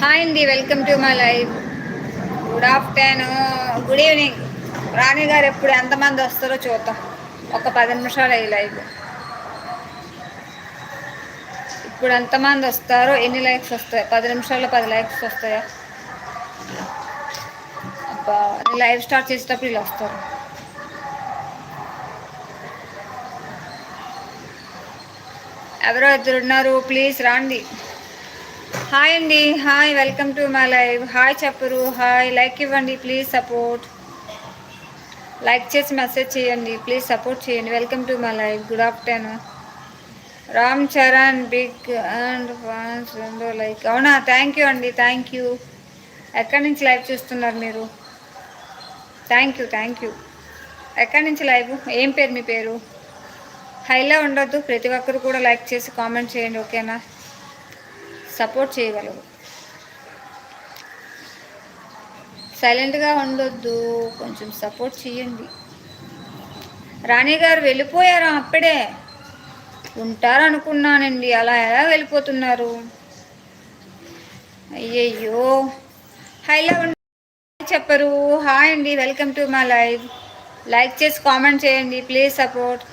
Hi అండి welcome to my life good afternoon good evening Rani garu ఎప్పుడు ఎంతమంది వస్తారో చూద్దాం. ఒక పది నిమిషాలు అయ్యి లైవ్ ఇప్పుడు ఎంతమంది వస్తారో ఎన్ని లైక్స్ వస్తాయి పది నిమిషాల్లో పది లైక్స్ వస్తాయా? అబ్బా లైవ్ స్టార్ట్ చేసేటప్పుడు ఇలా వస్తారు. ఎవరో ఇద్దరు ఉన్నారు. ప్లీజ్ రాండి హాయ్ అండి hi welcome to my live hi చెప్పరు హాయ్ లైక్ ఇవ్వండి ప్లీజ్ సపోర్ట్ లైక్ చేసి మెసేజ్ చేయండి ప్లీజ్ సపోర్ట్ చేయండి. Welcome to my live good afternoon Ram Charan big and fans రెండో లైక్ అవునా? థ్యాంక్ యూ అండి థ్యాంక్ యూ ఎక్కడి నుంచి లైవ్ చూస్తున్నారు మీరు? థ్యాంక్ యూ థ్యాంక్ యూ ఎక్కడి నుంచి లైవ్ ఏం పేరు మీ పేరు? హైలో ఉండొద్దు. ప్రతి ఒక్కరు కూడా లైక్ చేసి కామెంట్ చేయండి ఓకేనా సపోర్ట్ చేయగలరు సైలెంట్గా ఉండొద్దు కొంచెం సపోర్ట్ చేయండి. రాణి గారు వెళ్ళిపోయారా అప్పుడే? ఉంటారనుకున్నానండి. అలా ఎలా వెళ్ళిపోతున్నారు? అయ్యయ్యో. హైలో చెప్పరు. హాయ్ అండి. Welcome to my live like చేసి కామెంట్ చేయండి. Please support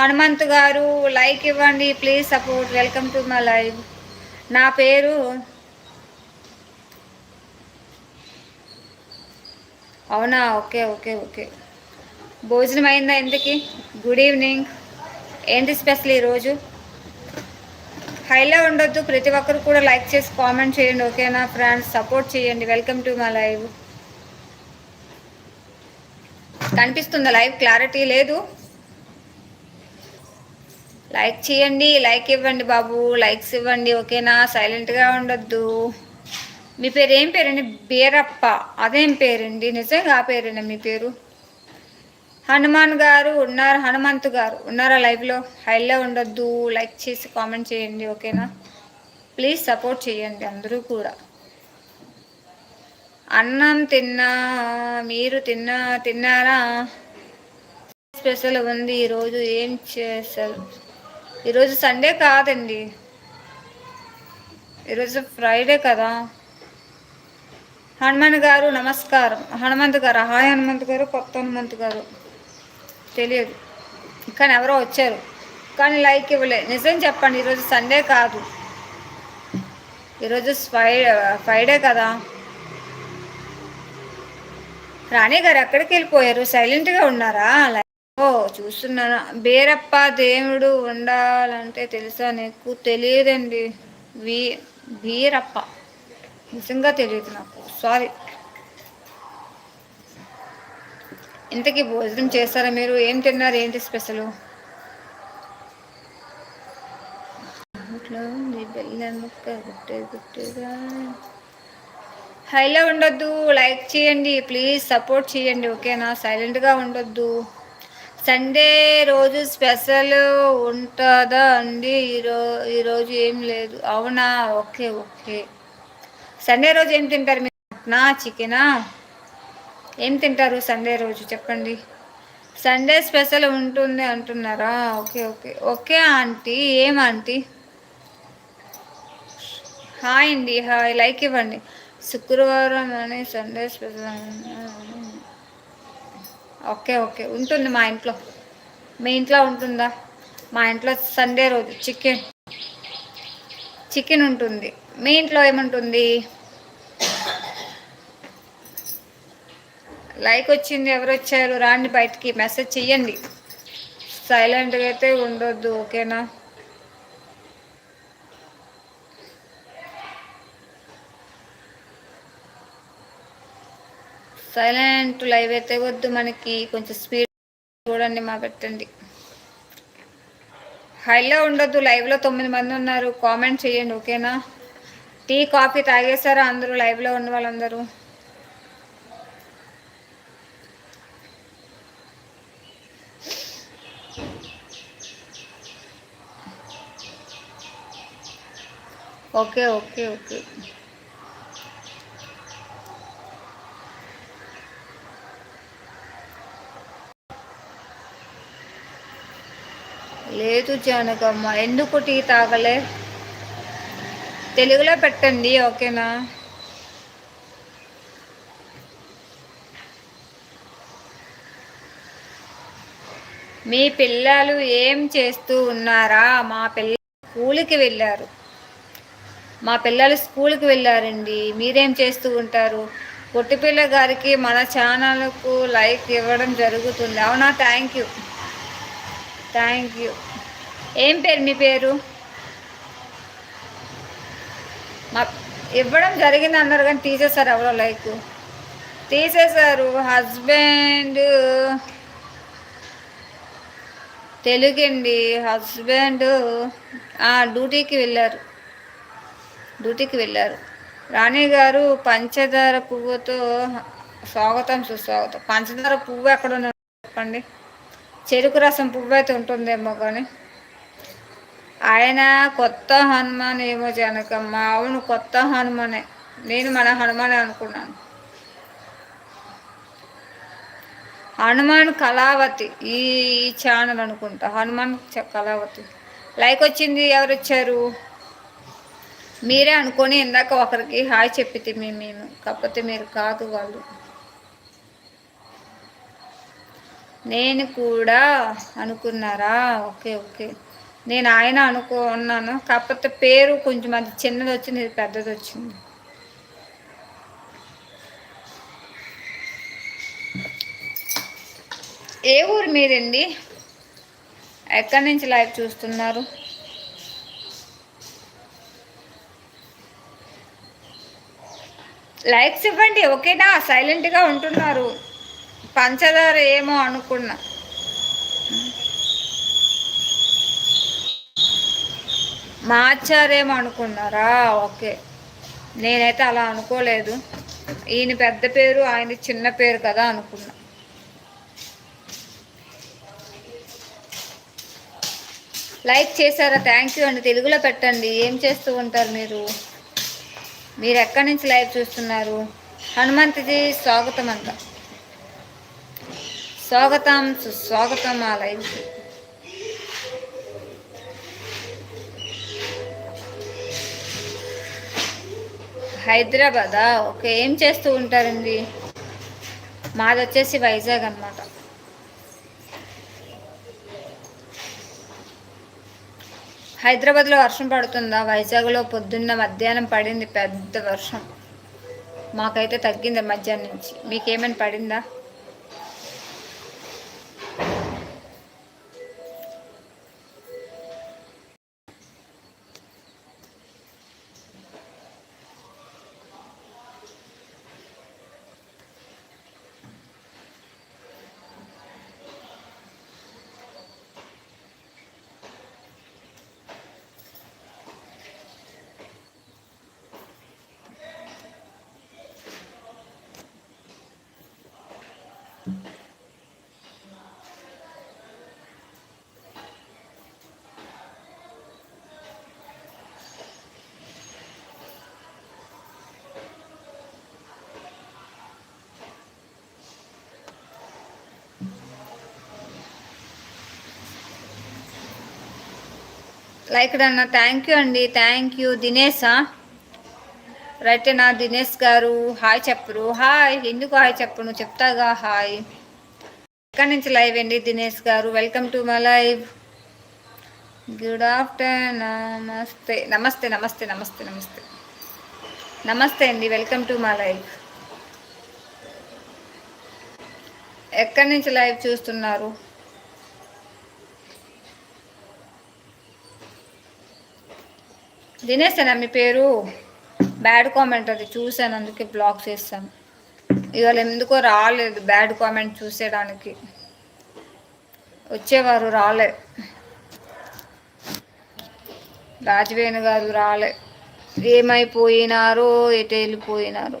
Hanumanth garu like ఇవ్వండి. Please support welcome to my live నా పేరు అవునా? Okay okay okay. భోజనం అయిందా ఎందుకు గుడ్ ఈవినింగ్. ఏంటి స్పెషల్ ఈరోజు? హైలో ఉండొద్దు ప్రతి ఒక్కరు కూడా లైక్ చేసి కామెంట్ చేయండి ఓకేనా ఫ్రెండ్స్? సపోర్ట్ చేయండి. Welcome to my live. కనిపిస్తుందా లైవ్? క్లారిటీ లేదు. లైక్ చేయండి లైక్ ఇవ్వండి బాబు లైక్స్ ఇవ్వండి ఓకేనా? సైలెంట్గా ఉండొద్దు. మీ పేరు ఏం పేరండి? బీరప్ప. అదేం పేరండి? నిజంగా ఆ పేరేనా మీ పేరు? హనుమాన్ గారు ఉన్నారు హనుమంత్ గారు ఉన్నారా లైవ్లో హైలో ఉండొద్దు. లైక్ చేసి కామెంట్ చేయండి ఓకేనా? ప్లీజ్ సపోర్ట్ చేయండి అందరూ కూడా. అన్నం తిన్నా మీరు తిన్నా తిన్నారా? స్పెషల్ ఉంది ఈరోజు ఏం చేశారు? ఈరోజు సండే కాదండి. ఈరోజు ఫ్రైడే కదా. హనుమాన్ గారు నమస్కారం. హనుమంత్ గారు? హాయ్ హనుమంత్ గారు కొత్త హనుమంత్ గారు. తెలియదు. కానీ ఎవరో వచ్చారు. కానీ లైక్ ఇవ్వలే. నిజం చెప్పండి ఈరోజు సండే కాదు. ఈరోజు ఫ్రై ఫ్రైడే కదా. రాణి గారు ఎక్కడికి వెళ్ళిపోయారు? సైలెంట్గా ఉన్నారా? ఓ చూస్తున్నాను? బేరప్ప దేవుడు ఉండాలంటే తెలుసా నీకు? తెలియదండి. వీ బీరప్ప. నిజంగా తెలియదు నాకు. సారీ ఇంతకీ భోజనం చేస్తారా మీరు? ఏం తిన్నారు? ఏంటి స్పెషల్? హైలో ఉండొద్దు. లైక్ చేయండి. ప్లీజ్ సపోర్ట్ చేయండి. ఓకేనా? సైలెంట్గా ఉండొద్దు. సండే రోజు స్పెషల్ ఉంటుందా అండి? ఈరో ఈరోజు ఏం లేదు. అవునా? Okay okay. సండే రోజు ఏం తింటారు మీరు నా చికెనా? ఏం తింటారు సండే రోజు? చెప్పండి. సండే స్పెషల్ ఉంటుంది అంటున్నారా? Okay okay. Okay aunty. ఏం ఆంటీ? హాయ్ అండి. హాయ్. లైక్ ఇవ్వండి. శుక్రవారం అని సండే స్పెషల్ ఓకే ఓకే. ఉంటుంది మా ఇంట్లో. మీ ఇంట్లో ఉంటుందా? మా ఇంట్లో సండే రోజు చికెన్. చికెన్ ఉంటుంది. మీ ఇంట్లో ఏముంటుంది? లైక్ వచ్చింది ఎవరు వచ్చారు? రాండి బయటికి. మెసేజ్ చెయ్యండి. సైలెంట్గా అయితే ఉండొద్దు ఓకేనా? సైలెంట్ లైవ్ అయితే వద్దు మనకి కొంచెం స్పీడ్ చూడండి మా పెట్టండి. హైలో ఉండొద్దు లైవ్లో తొమ్మిది మంది ఉన్నారు కామెంట్ చేయండి ఓకేనా? టీ కాఫీ తాగేశారా అందరూ లైవ్లో ఉన్న వాళ్ళందరూ? Okay okay okay. లేదు జానకమ్మ ఎందుకు టీ తాగలే? తెలుగులో పెట్టండి ఓకేనా? మీ పిల్లలు ఏం చేస్తూ ఉన్నారా? మా పిల్లలు స్కూల్కి వెళ్ళారు. మా పిల్లలు స్కూల్కి వెళ్ళారండి. మీరేం చేస్తూ ఉంటారు? పొట్టిపిల్ల గారికి మన ఛానల్కు లైక్ ఇవ్వడం జరుగుతుంది. అవునా? Thank you. Thank you. ఏం పేరు మీ పేరు? మా ఇవ్వడం జరిగింది అన్నారు కానీ తీసేశారు ఎవరో లైక్. తీసేశారు హస్బెండ్. తెలుగండి హస్బెండ్. డ్యూటీకి వెళ్ళారు. డ్యూటీకి వెళ్ళారు. రాణి గారు పంచదార పువ్వుతో స్వాగతం సుస్వాగతం. పంచదార పువ్వు ఎక్కడ చెప్పండి. చెరుకు రసం పువ్వు అయితే ఉంటుందేమో కానీ. ఆయన కొత్త హనుమాన్ ఏమో జనకమ్మ. అవును కొత్త హనుమానే. నేను మన హనుమానే అనుకున్నాను. హనుమాన్ కళావతి. ఈ ఛానల్ అనుకుంటా. హనుమాన్ కళావతి. లైక్ వచ్చింది ఎవరు వచ్చారు? మీరే అనుకొని ఇందాక ఒకరికి హాయ్ చెప్పితే మేము. కాకపోతే మీరు కాదు వాళ్ళు. నేను కూడా అనుకున్నారా? Okay okay. నేను ఆయన అనుకో ఉన్నాను కాకపోతే పేరు కొంచెం అది చిన్నది వచ్చింది ఇది పెద్దది వచ్చింది. ఏ ఊరు మీరండి? ఎక్కడి నుంచి లైవ్ చూస్తున్నారు? లైక్స్ ఇవ్వండి ఓకేనా? సైలెంట్గా ఉంటున్నారు. పంచదార ఏమో అనుకున్నా. మార్చారేమో అనుకున్నారా? ఓకే. నేనైతే అలా అనుకోలేదు. ఈయన పెద్ద పేరు ఆయన చిన్న పేరు కదా అనుకున్నా. లైక్ చేశారా? థ్యాంక్ యూ అండి. తెలుగులో పెట్టండి. ఏం చేస్తూ ఉంటారు మీరు? మీరు ఎక్కడి నుంచి లైవ్ చూస్తున్నారు? హనుమంతిది స్వాగతం అంట. స్వాగతం సుస్వాగతం ఆ లైవ్కి. హైదరాబాదా? ఓకే ఏం చేస్తూ ఉంటారండి? మాది వచ్చేసి వైజాగ్ అనమాట హైదరాబాద్లో వర్షం పడుతుందా? వైజాగ్లో పొద్దున్న మధ్యాహ్నం పడింది పెద్ద వర్షం. మాకైతే తగ్గింది మధ్యాహ్నం నుంచి. మీకేమైనా పడిందా? లైక్ అన్న థ్యాంక్ యూ అండి థ్యాంక్ యూ దినేశా రైట్ నా దినేష్ గారు? హాయ్ చెప్పరు. హాయ్. ఎందుకు హాయ్ చెప్పు నువ్వు చెప్తాగా. హాయ్. ఎక్కడి నుంచి లైవ్ అండి దినేష్ గారు? Welcome to my live. Good afternoon. నమస్తే. నమస్తే నమస్తే నమస్తే నమస్తే. నమస్తే అండి. వెల్కమ్ టు మై లైవ్. ఎక్కడి నుంచి లైవ్ చూస్తున్నారు? దినేష్ మీ పేరు? బ్యాడ్ కామెంట్ అది చూశాను అందుకే బ్లాక్ చేస్తాను ఇవాళ ఎందుకో రాలేదు బ్యాడ్ కామెంట్ చూసేయడానికి వచ్చేవారు రాలే. రాజవేణు గారు రాలే. ఏమైపోయినారో ఎటు వెళ్ళిపోయినారు.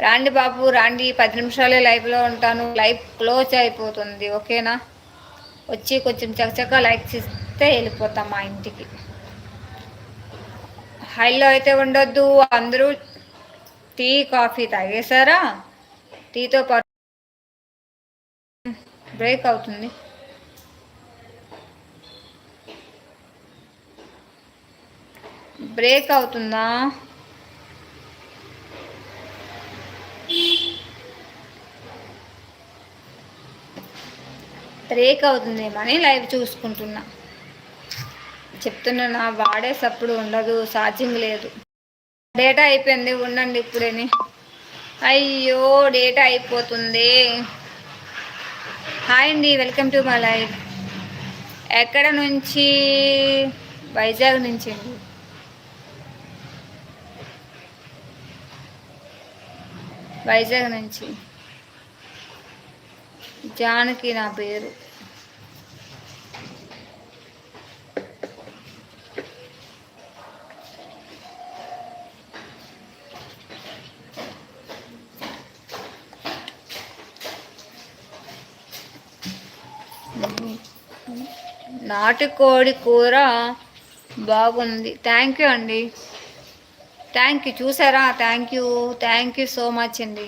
రాండి బాబు రాండి. పది నిమిషాలే లైవ్లో ఉంటాను. లైవ్ క్లోజ్ అయిపోతుంది ఓకేనా? వచ్చి కొంచెం చక్కచక్క లైక్ చేస్తే వెళ్ళిపోతాం మా ఇంటికి. హైలో అయితే ఉండొద్దు. అందరూ టీ కాఫీ తాగేశారా? టీతో పాటు బ్రేక్ అవుతుంది. బ్రేక్ అవుతుందా? బ్రేక్ అవుతుందేమని లైవ్ చూసుకుంటున్నా. చెప్తున్నా వాడేసప్పుడు ఉండదు ఛార్జింగ్ లేదు. డేటా అయిపోయింది ఉండండి ఇప్పుడేని. అయ్యో డేటా అయిపోతుంది. హాయ్ అండి వెల్కమ్ టు మై లైఫ్. ఎక్కడ నుంచి? వైజాగ్ నుంచి అండి. వైజాగ్ నుంచి. జానకి నా పేరు. నాటుకోడి కూర బాగుంది. థ్యాంక్ యూ అండి. థ్యాంక్ యూ చూసారా? Thank you thank you so much అండి.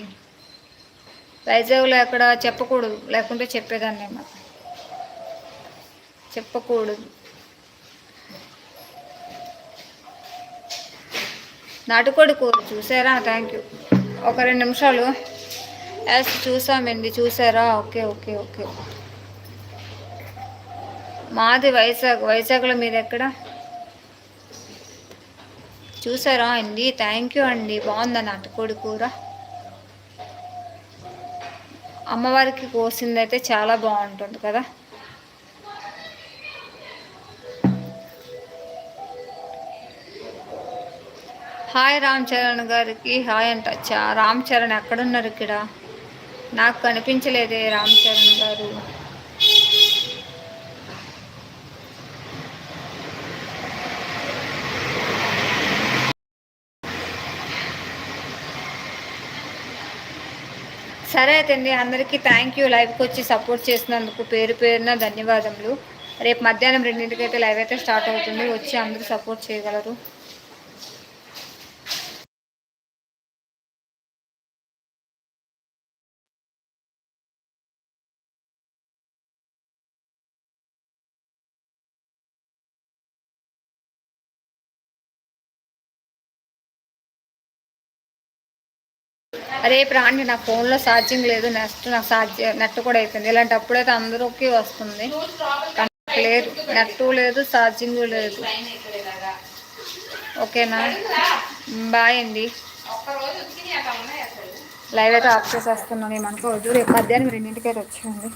వైజాగ్లో ఎక్కడ చెప్పకూడదు. లేకుంటే చెప్పేదాన్ని నేను. చెప్పకూడదు. నాటుకోడి కూర చూసారా? థ్యాంక్ యూ ఒక రెండు నిమిషాలు. ఎస్ చూసామండి. చూసారా? ఓకే ఓకే ఓకే మాది వైజాగ్. వైజాగ్లో మీద ఎక్కడ చూసారా అండి? థ్యాంక్ యూ అండి. బాగుందా నాటుకోడి కూర? అమ్మవారికి కోసింది అయితే చాలా బాగుంటుంది కదా? హాయ్ రామ్ చరణ్ గారికి. హాయ్ అంట. చా రామ్ చరణ్ ఎక్కడున్నారు ఇక్కడ? నాకు కనిపించలేదే రామ్ చరణ్ గారు. సరే అయితే అండి అందరికీ థ్యాంక్ యూ లైవ్కి వచ్చి సపోర్ట్ చేసినందుకు పేరు పేరున ధన్యవాదములు. రేపు మధ్యాహ్నం రెండింటికైతే లైవ్ అయితే స్టార్ట్ అవుతుంది. వచ్చి అందరూ సపోర్ట్ చేయగలరు. రేపు రాండి నా ఫోన్లో ఛార్జింగ్ లేదు నెక్స్ట్ నాకు ఛార్జ్ నెట్ కూడా అయిపోయింది. ఇలాంటప్పుడైతే అందరికి వస్తుంది. లేదు నెట్ లేదు ఛార్జింగ్ లేదు. ఓకేనా? బాయ్ అండి. లైవ్ అయితే ఆఫ్ చేసేస్తున్నాను ఏమనుకోవద్దు రేపు మధ్యాహ్నం రెండింటికైతే అయితే వచ్చేయండి.